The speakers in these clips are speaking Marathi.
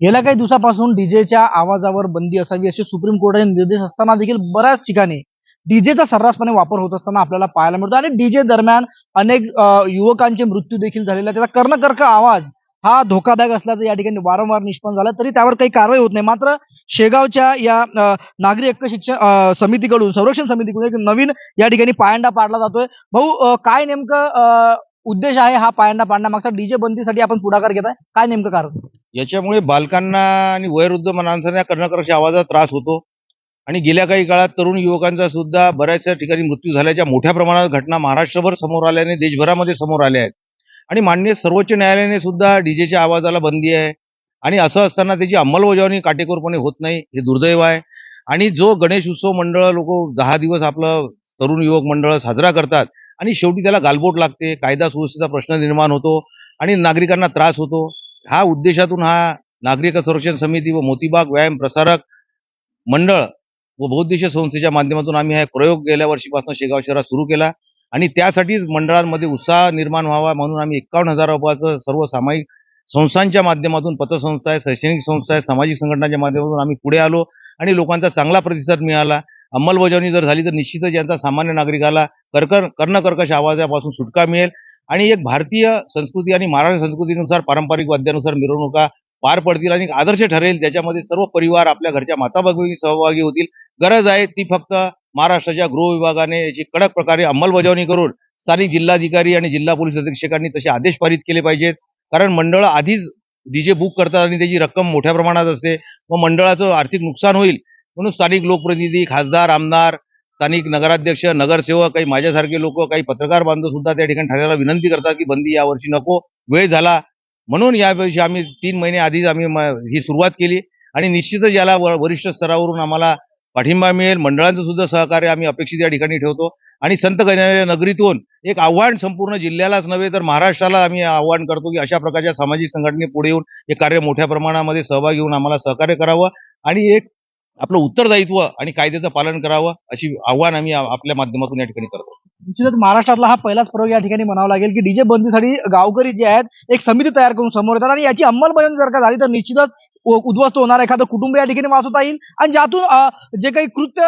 गेल्या काही दिवसापासून डीजेच्या आवाजावर बंदी असावी असे सुप्रीम कोर्टाचे निर्देश असताना देखील बऱ्याच ठिकाणी डीजेचा सर्रासपणे वापर होत असताना आपल्याला पाहायला मिळतो. आणि डीजे दरम्यान अनेक युवकांचे मृत्यू देखील झालेले त्याचा कर्णकर्क आवाज हा धोकादायक असल्याचं या ठिकाणी वारंवार निष्पन्न झालं. तरी त्यावर काही कारवाई होत नाही. मात्र शेगावच्या या नागरी हक्क शिक्षण समितीकडून संरक्षण समितीकडून एक नवीन या ठिकाणी पायंडा पाडला जातोय. भाऊ काय नेमकं उद्देश आहे हा पायंडा पाडण्यामागचा? डीजे बंदीसाठी आपण पुढाकार घेत आहे. काय नेमकं कारण? याच्यामुळे बालकांना आणि वयोवृद्ध माणसांना कर्णकर्ष आवाजाचा त्रास होतो. आणि गेल्या काही काळात तरुण युवकांचा सुद्धा बऱ्याचशा ठिकाणी मृत्यू झाल्याच्या मोठ्या प्रमाणात घटना महाराष्ट्रभर समोर आल्याने देशभरामध्ये समोर आल्या आहेत. आणि माननीय सर्वोच्च न्यायालयाने सुद्धा डीजेच्या आवाजाला बंदी आहे. आणि असं असताना त्याची अंमलबजावणी काटेकोरपणे होत नाही हे दुर्दैव आहे. आणि जो गणेश उत्सव मंडळ लोक दहा दिवस आपलं तरुण युवक मंडळ साजरा करतात आणि शेवटी त्याला गालबोट लागते कायदा सुव्यवस्थेचा प्रश्न निर्माण होतो आणि नागरिकांना त्रास होतो. हा उद्देशातून हा नागरिक संरक्षण समिती व मोतीबाग व्यायाम प्रसारक मंडळ व बहुउद्देशीय संस्थेच्या माध्यमातून आम्ही हा प्रयोग गेल्या वर्षीपासून शेगाव शहरात सुरू केला. आणि त्यासाठीच मंडळांमध्ये उत्साह निर्माण व्हावा म्हणून आम्ही एकावन्न हजार रुपयाचं सर्व सामायिक संस्थांच्या माध्यमातून पतसंस्था आहे शैक्षणिक संस्था आहे सामाजिक संघटनांच्या माध्यमातून आम्ही पुढे आलो आणि लोकांचा चांगला प्रतिसाद मिळाला. अंमलबजावणी जर झाली तर निश्चितच यांचा सामान्य नागरिकाला कर्कर कर्णकर्कश आवाजापासून सुटका मिळेल. आणि एक भारतीय संस्कृती आणि महाराष्ट्र संस्कृतीनुसार पारंपरिक वाद्यानुसार मिरवणुका पार पडतील आणि आदर्श ठरेल. त्याच्यामध्ये सर्व परिवार आपल्या घरच्या माता भगिनी सहभागी होतील. गरज आहे ती फक्त महाराष्ट्राच्या गृह विभागाने याची कडक प्रकारे अंमलबजावणी करून स्थानिक जिल्हाधिकारी आणि जिल्हा पोलीस अधीक्षकांनी तसे आदेश पारित केले पाहिजेत. कारण मंडळ आधीच डीजे बुक करतात आणि त्याची रक्कम मोठ्या प्रमाणात असते. व मंडळाचं आर्थिक नुकसान होईल. म्हणून स्थानिक लोकप्रतिनिधी खासदार आमदार स्थानिक नगराध्यक्ष नगरसेवक काही माझ्यासारखे लोक काही पत्रकार बांधव सुद्धा त्या ठिकाणी ठाण्याला विनंती करतात की बंदी यावर्षी नको वेळ झाला. म्हणून यावर्षी आम्ही तीन महिने आधीच आम्ही ही सुरुवात केली आणि निश्चितच याला वरिष्ठ स्तरावरून आम्हाला पाठिंबा मिळेल. मंडळांचं सुद्धा सहकार्य आम्ही अपेक्षित या ठिकाणी ठेवतो. आणि संत गजानन नगरीतून एक आव्हान संपूर्ण जिल्ह्यालाच नव्हे तर महाराष्ट्राला आम्ही आव्हान करतो की अशा प्रकारच्या सामाजिक संघटने पुढे येऊन हे कार्य मोठ्या प्रमाणामध्ये सहभागी होऊन आम्हाला सहकार्य करावं. आणि एक आपलं उत्तरदायित्व आणि कायद्याचं पालन करावं अशी आव्हान आम्ही आपल्या माध्यमातून या ठिकाणी करतो. निश्चितच महाराष्ट्रातला हा पहिलाच प्रयोग या ठिकाणी म्हणावा लागेल की डीजे बंदीसाठी गावकरी जे आहेत एक समिती तयार करून समोर येतात आणि याची अंमलबजावणी जर का झाली तर निश्चितच उद्ध्वस्त होणार एखादं कुटुंब या ठिकाणी वाचवता येईल. आणि ज्यातून जे काही कृत्य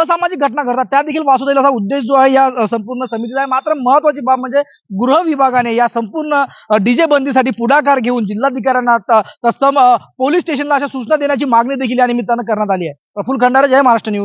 असामाजिक घटना घडतात त्या देखील वाचवता येईल असा उद्देश जो आहे या संपूर्ण समितीचा आहे. मात्र महत्वाची बाब म्हणजे गृह विभागाने या संपूर्ण डीजे बंदीसाठी पुढाकार घेऊन जिल्हाधिकाऱ्यांना तत्सम पोलीस स्टेशनला अशा सूचना देण्याची मागणी देखील या निमित्तानं करण्यात आली आहे. प्रफुल्ल खंडारे जय महाराष्ट्र न्यूज.